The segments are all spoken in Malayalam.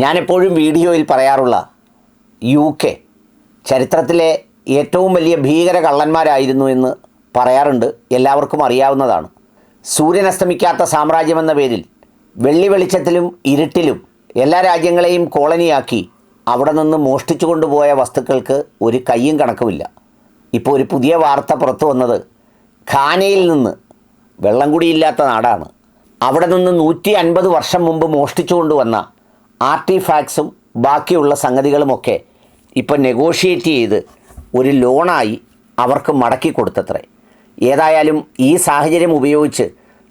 ഞാനെപ്പോഴും വീഡിയോയിൽ പറയാറുള്ള യു കെ ചരിത്രത്തിലെ ഏറ്റവും വലിയ ഭീകര കള്ളന്മാരായിരുന്നു എന്ന് പറയാറുണ്ട്. എല്ലാവർക്കും അറിയാവുന്നതാണ്. സൂര്യൻ അസ്തമിക്കാത്ത സാമ്രാജ്യമെന്ന പേരിൽ വെള്ളി വെളിച്ചത്തിലും ഇരുട്ടിലും എല്ലാ രാജ്യങ്ങളെയും കോളനിയാക്കി അവിടെ നിന്ന് മോഷ്ടിച്ചു കൊണ്ടുപോയ വസ്തുക്കൾക്ക് ഒരു കയ്യും കണക്കുമില്ല. ഇപ്പോൾ ഒരു പുതിയ വാർത്ത പുറത്തു വന്നത് ഖാനയിൽ നിന്ന് വെള്ളം കുടിയില്ലാത്ത നാടാണ്. അവിടെ നിന്ന് നൂറ്റി അൻപത് വർഷം മുമ്പ് മോഷ്ടിച്ചു കൊണ്ടുവന്ന ആർട്ടിഫാക്ട്സും ബാക്കിയുള്ള സംഗതികളുമൊക്കെ ഇപ്പം നെഗോഷിയേറ്റ് ചെയ്ത് ഒരു ലോണായി അവർക്ക് മടക്കി കൊടുത്തത്രേ. ഏതായാലും ഈ സാഹചര്യം ഉപയോഗിച്ച്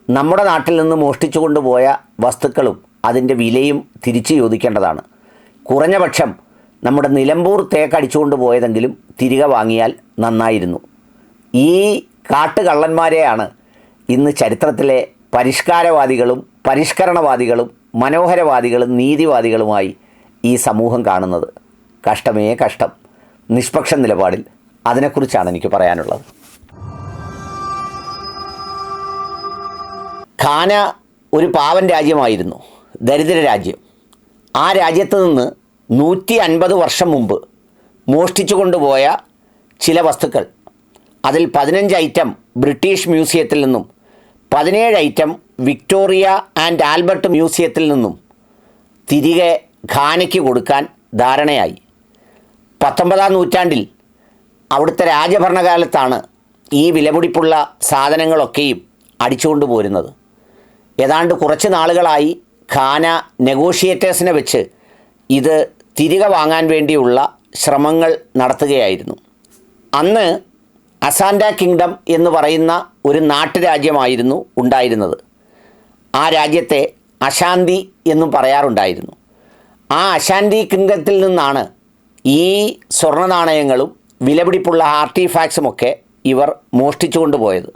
നമ്മുടെ നാട്ടിൽ നിന്ന് മോഷ്ടിച്ചു കൊണ്ടുപോയ വസ്തുക്കളും അതിന്റെ വിലയും തിരിച്ചു ചോദിക്കേണ്ടതാണ്. കുറഞ്ഞ പക്ഷം നമ്മുടെ നിലമ്പൂർ തേക്കടിച്ചുകൊണ്ട് പോയതെങ്കിലും തിരികെ വാങ്ങിയാൽ നന്നായിരുന്നു. ഈ കാട്ടുകള്ളന്മാരെയാണ് ഇന്ന് ചരിത്രത്തിലെ പരിഷ്കാരവാദികളും പരിഷ്കരണവാദികളും മനോഹരവാദികളും നീതിവാദികളുമായി ഈ സമൂഹം കാണുന്നത്. കഷ്ടമേ കഷ്ടം. നിഷ്പക്ഷ നിലപാടിൽ അതിനെക്കുറിച്ചാണ് എനിക്ക് പറയാനുള്ളത്. ഖാന ഒരു പാവൻ രാജ്യമായിരുന്നു. ദരിദ്ര രാജ്യം. ആ രാജ്യത്ത് നിന്ന് നൂറ്റി അൻപത് വർഷം മുമ്പ് മോഷ്ടിച്ചു കൊണ്ടുപോയ ചില വസ്തുക്കൾ. അതിൽ പതിനഞ്ച് ഐറ്റം ബ്രിട്ടീഷ് മ്യൂസിയത്തിൽ നിന്നും പതിനേഴ് ഐറ്റം വിക്ടോറിയ ആൻഡ് ആൽബർട്ട് മ്യൂസിയത്തിൽ നിന്നും തിരികെ ഖാനയ്ക്ക് കൊടുക്കാൻ ധാരണയായി. പത്തൊമ്പതാം നൂറ്റാണ്ടിൽ അവിടുത്തെ രാജഭരണകാലത്താണ് ഈ വിലപിടിപ്പുള്ള സാധനങ്ങളൊക്കെയും അടിച്ചുകൊണ്ട് പോരുന്നത്. ഏതാണ്ട് കുറച്ച് നാളുകളായി ഖാന നെഗോഷിയേറ്റേഴ്സിനെ വെച്ച് ഇത് തിരികെ വാങ്ങാൻ വേണ്ടിയുള്ള ശ്രമങ്ങൾ നടത്തുകയായിരുന്നു. അന്ന് അസാൻഡ കിങ്ഡം എന്ന് പറയുന്ന ഒരു നാട്ടുരാജ്യമായിരുന്നു ഉണ്ടായിരുന്നത്. ആ രാജ്യത്തെ അശാന്തി എന്നും പറയാറുണ്ടായിരുന്നു. ആ അശാന്തി കിങ്ഡത്തിൽ നിന്നാണ് ഈ സ്വർണ നാണയങ്ങളും വിലപിടിപ്പുള്ള ആർട്ടിഫാക്ട്സുമൊക്കെ ഇവർ മോഷ്ടിച്ചു കൊണ്ടുപോയത്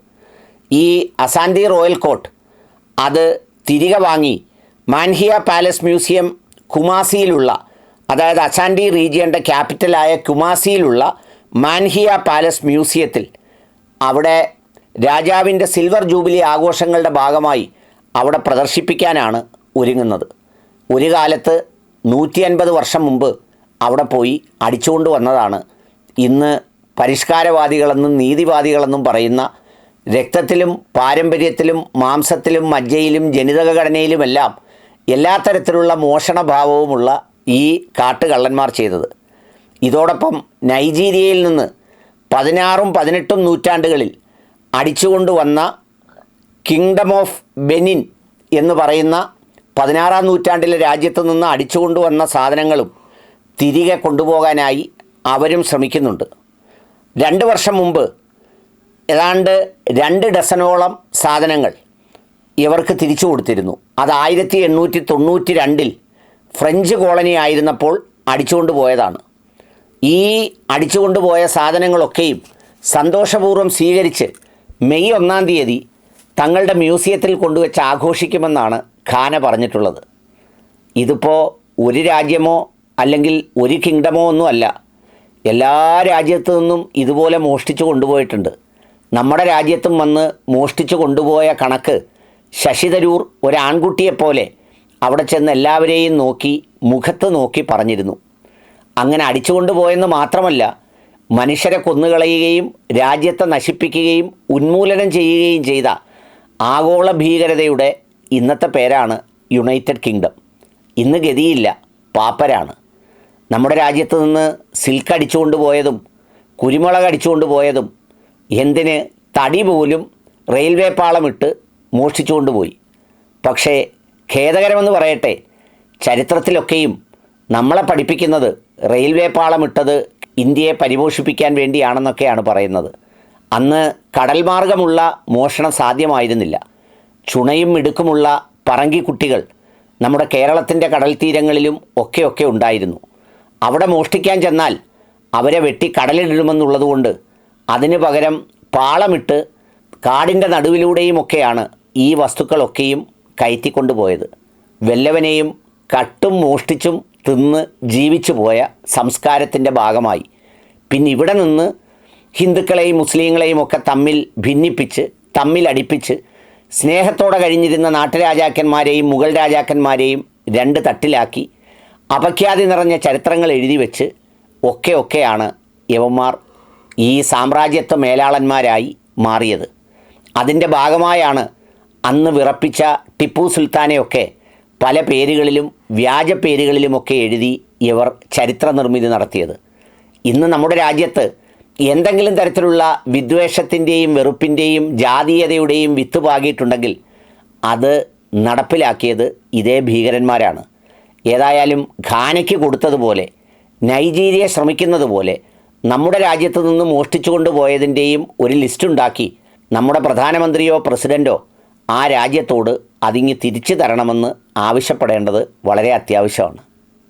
ഈ അസാന്തി റോയൽ കോട്ട് അത് തിരികെ വാങ്ങി മാൻഹിയ പാലസ് മ്യൂസിയം കുമാസിയിലുള്ള അതായത് അസാൻഡി റീജിയന്റെ ക്യാപിറ്റലായ കുമാസിയിലുള്ള മാൻഹിയ പാലസ് മ്യൂസിയത്തിൽ അവിടെ രാജാവിന്റെ സിൽവർ ജൂബിലി ആഘോഷങ്ങളുടെ ഭാഗമായി അവിടെ പ്രദർശിപ്പിക്കാനാണ് ഒരുങ്ങുന്നത്. ഒരു കാലത്ത് നൂറ്റി അൻപത് വർഷം മുമ്പ് അവിടെ പോയി അടിച്ചുകൊണ്ട് വന്നതാണ്. ഇന്ന് പരിഷ്കാരവാദികളെന്നും നീതിവാദികളെന്നും പറയുന്ന രക്തത്തിലും പാരമ്പര്യത്തിലും മാംസത്തിലും മജ്ജയിലും ജനിതക ഘടനയിലുമെല്ലാം എല്ലാ തരത്തിലുള്ള മോഷണഭാവവുമുള്ള ഈ കാട്ടുകള്ളന്മാർ ചെയ്തത്. ഇതോടൊപ്പം നൈജീരിയയിൽ നിന്ന് പതിനാറും പതിനെട്ടും നൂറ്റാണ്ടുകളിൽ അടിച്ചുകൊണ്ടുവന്ന കിങ്ഡം ഓഫ് ബെനിൻ എന്ന് പറയുന്ന പതിനാറാം നൂറ്റാണ്ടിലെ രാജ്യത്തു നിന്ന് അടിച്ചുകൊണ്ടുവന്ന സാധനങ്ങളും തിരികെ കൊണ്ടുപോകാനായി അവരും ശ്രമിക്കുന്നുണ്ട്. രണ്ട് വർഷം മുമ്പ് ഏതാണ്ട് രണ്ട് ഡസനോളം സാധനങ്ങൾ ഇവർക്ക് തിരിച്ചു കൊടുത്തിരുന്നു. അത് ആയിരത്തി എണ്ണൂറ്റി തൊണ്ണൂറ്റി രണ്ടിൽ ഫ്രഞ്ച് കോളനി ആയിരുന്നപ്പോൾ അടിച്ചുകൊണ്ട് പോയതാണ്. ഈ അടിച്ചു കൊണ്ടുപോയ സാധനങ്ങളൊക്കെയും സന്തോഷപൂർവം സ്വീകരിച്ച് മെയ് ഒന്നാം തീയതി തങ്ങളുടെ മ്യൂസിയത്തിൽ കൊണ്ടുവച്ച് ആഘോഷിക്കുമെന്നാണ് ഖാന പറഞ്ഞിട്ടുള്ളത്. ഇതിപ്പോൾ ഒരു രാജ്യമോ അല്ലെങ്കിൽ ഒരു കിങ്ഡമോ ഒന്നും അല്ല. എല്ലാ രാജ്യത്തു നിന്നും ഇതുപോലെ മോഷ്ടിച്ചു കൊണ്ടുപോയിട്ടുണ്ട്. നമ്മുടെ രാജ്യത്തും വന്ന് മോഷ്ടിച്ചു കൊണ്ടുപോയ കണക്ക് ശശി തരൂർ ഒരാൺകുട്ടിയെപ്പോലെ അവിടെ ചെന്ന് എല്ലാവരെയും നോക്കി മുഖത്ത് നോക്കി പറഞ്ഞിരുന്നു. അങ്ങനെ അടിച്ചുകൊണ്ടുപോയെന്ന് മാത്രമല്ല മനുഷ്യരെ കൊന്നുകളയുകയും രാജ്യത്തെ നശിപ്പിക്കുകയും ഉന്മൂലനം ചെയ്യുകയും ചെയ്ത ആഗോള ഭീകരതയുടെ ഇന്നത്തെ പേരാണ് യുണൈറ്റഡ് കിങ്ഡം ഇന്ന് ഗതിയില്ല പാപ്പരാണ്. നമ്മുടെ രാജ്യത്ത് നിന്ന് സിൽക്ക് അടിച്ചുകൊണ്ട് പോയതും കുരുമുളക് അടിച്ചുകൊണ്ട് പോയതും എന്തിന് തടി പോലും റെയിൽവേ പാളമിട്ട് മോഷ്ടിച്ചുകൊണ്ട് പോയി. പക്ഷേ ഖേദകരമെന്ന് പറയട്ടെ ചരിത്രത്തിലൊക്കെയും നമ്മളെ പഠിപ്പിക്കുന്നത് റെയിൽവേ പാളം ഇട്ടത് ഇന്ത്യയെ പരിപോഷിപ്പിക്കാൻ വേണ്ടിയാണെന്നൊക്കെയാണ് പറയുന്നത്. അന്ന് കടൽ മാർഗമുള്ള മോഷണം സാധ്യമായിരുന്നില്ല. ചുണയും മിടുക്കുമുള്ള പറങ്കിക്കുട്ടികൾ നമ്മുടെ കേരളത്തിന്റെ കടൽ തീരങ്ങളിലും ഒക്കെ ഒക്കെ ഉണ്ടായിരുന്നു. അവിടെ മോഷ്ടിക്കാൻ ചെന്നാൽ അവരെ വെട്ടി കടലിലിടുമെന്നുള്ളതുകൊണ്ട് അതിന് പകരം പാളമിട്ട് കാടിന്റെ നടുവിലൂടെയുമൊക്കെയാണ് ഈ വസ്തുക്കളൊക്കെയും കയറ്റിക്കൊണ്ടുപോയത്. വല്ലവനെയും കട്ടും മോഷ്ടിച്ചും തിന്ന് ജീവിച്ചു പോയ സംസ്കാരത്തിന്റെ ഭാഗമായി. പിന്നെ ഇവിടെ നിന്ന് ഹിന്ദുക്കളെയും മുസ്ലിങ്ങളെയും ഒക്കെ തമ്മിൽ ഭിന്നിപ്പിച്ച് തമ്മിൽ അടിപ്പിച്ച് സ്നേഹത്തോടെ കഴിഞ്ഞിരുന്ന നാട്ടുരാജാക്കന്മാരെയും മുഗൾ രാജാക്കന്മാരെയും രണ്ട് തട്ടിലാക്കി അപഖ്യാതി നിറഞ്ഞ ചരിത്രങ്ങൾ എഴുതി വെച്ച് ഒക്കെ ഒക്കെയാണ് യവന്മാർ ഈ സാമ്രാജ്യത്വ മേലാളന്മാരായി മാറിയത്. അതിന്റെ ഭാഗമായാണ് അന്ന് വിറപ്പിച്ച ടിപ്പു സുൽത്താനെയൊക്കെ പല പേരുകളിലും വ്യാജ പേരുകളിലുമൊക്കെ എഴുതി ഇവർ ചരിത്ര നിർമ്മിതി നടത്തിയത്. ഇന്ന് നമ്മുടെ രാജ്യത്ത് എന്തെങ്കിലും തരത്തിലുള്ള വിദ്വേഷത്തിന്റെയും വെറുപ്പിന്റെയും ജാതീയതയുടെയും വിത്ത് പാകിയിട്ടുണ്ടെങ്കിൽ അത് നടപ്പിലാക്കിയത് ഇതേ ഭീകരന്മാരാണ്. ഏതായാലും ഖാനയ്ക്ക് കൊടുത്തതുപോലെ നൈജീരിയ ശ്രമിക്കുന്നത് പോലെ നമ്മുടെ രാജ്യത്ത് നിന്ന് മോഷ്ടിച്ചു കൊണ്ടുപോയതിന്റെയും ഒരു ലിസ്റ്റ് ഉണ്ടാക്കി നമ്മുടെ പ്രധാനമന്ത്രിയോ പ്രസിഡന്റോ ആ രാജ്യത്തോട് അതിങ്ങ് തിരിച്ചു തരണമെന്ന് ആവശ്യപ്പെടേണ്ടത് വളരെ അത്യാവശ്യമാണ്.